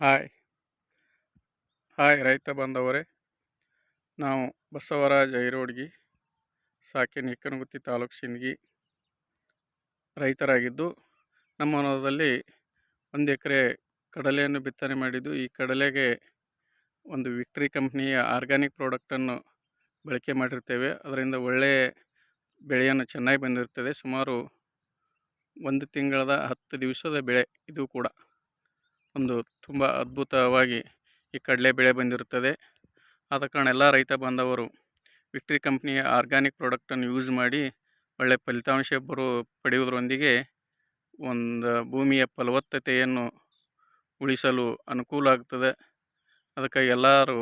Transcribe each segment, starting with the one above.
Hi. Hi ರೈತ ಬಾಂಧವರೇ. ನಾವು ಬಸವರಾಜ ಐರೋಡ್ಗಿ ಸಾಕಿನ ನಿಕ್ಕನಗುತ್ತಿ ತಾಲೂಕು ಸಿಂದಗಿ ರೈತರಾಗಿದ್ದು, ನಮ್ಮ ಹೊಲದಲ್ಲಿ ಒಂದು ಎಕರೆ ಕಡಲೆಯನ್ನು ಬಿತ್ತನೆ ಮಾಡಿದ್ದು, ಈ ಕಡಲೆಗೆ ಒಂದು ವಿಕ್ಟ್ರಿ ಕಂಪ್ನಿಯ ಆರ್ಗ್ಯಾನಿಕ್ ಪ್ರಾಡಕ್ಟನ್ನು ಬಳಕೆ ಮಾಡಿರ್ತೇವೆ. ಅದರಿಂದ ಒಳ್ಳೆಯ ಬೆಳೆಯನ್ನು ಚೆನ್ನಾಗಿ ಬಂದಿರ್ತದೆ. ಸುಮಾರು ಒಂದು ತಿಂಗಳದ ಹತ್ತು ದಿವಸದ ಬೆಳೆ ಇದು ಕೂಡ. ಒಂದು ತುಂಬ ಅದ್ಭುತವಾಗಿ ಈ ಕಡಲೆ ಬೆಳೆ ಬಂದಿರುತ್ತದೆ. ಆದ ಕಾರಣ ಎಲ್ಲ ರೈತ ಬಾಂಧವರು ವಿಕ್ಟ್ರಿ ಕಂಪ್ನಿಯ ಆರ್ಗ್ಯಾನಿಕ್ ಪ್ರಾಡಕ್ಟನ್ನು ಯೂಸ್ ಮಾಡಿ ಒಳ್ಳೆಯ ಫಲಿತಾಂಶ ಬರು, ಪಡೆಯುವುದರೊಂದಿಗೆ ಒಂದು ಭೂಮಿಯ ಫಲವತ್ತತೆಯನ್ನು ಉಳಿಸಲು ಅನುಕೂಲ ಆಗ್ತದೆ. ಅದಕ್ಕಾಗಿ ಎಲ್ಲರೂ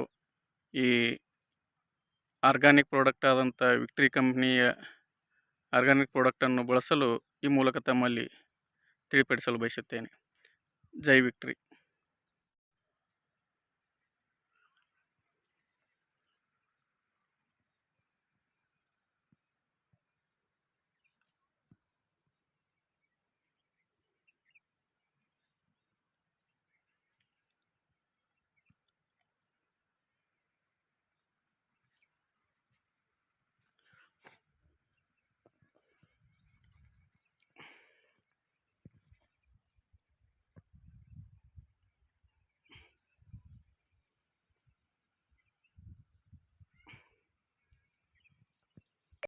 ಈ ಆರ್ಗ್ಯಾನಿಕ್ ಪ್ರಾಡಕ್ಟ್ ಆದಂಥ ವಿಕ್ಟ್ರಿ ಕಂಪ್ನಿಯ ಆರ್ಗ್ಯಾನಿಕ್ ಪ್ರಾಡಕ್ಟನ್ನು ಬಳಸಲು ಈ ಮೂಲಕ ತಮ್ಮಲ್ಲಿ ತಿಳಿಪಡಿಸಲು ಬಯಸುತ್ತೇನೆ. ಜೈ ವಿಕ್ಟ್ರಿ.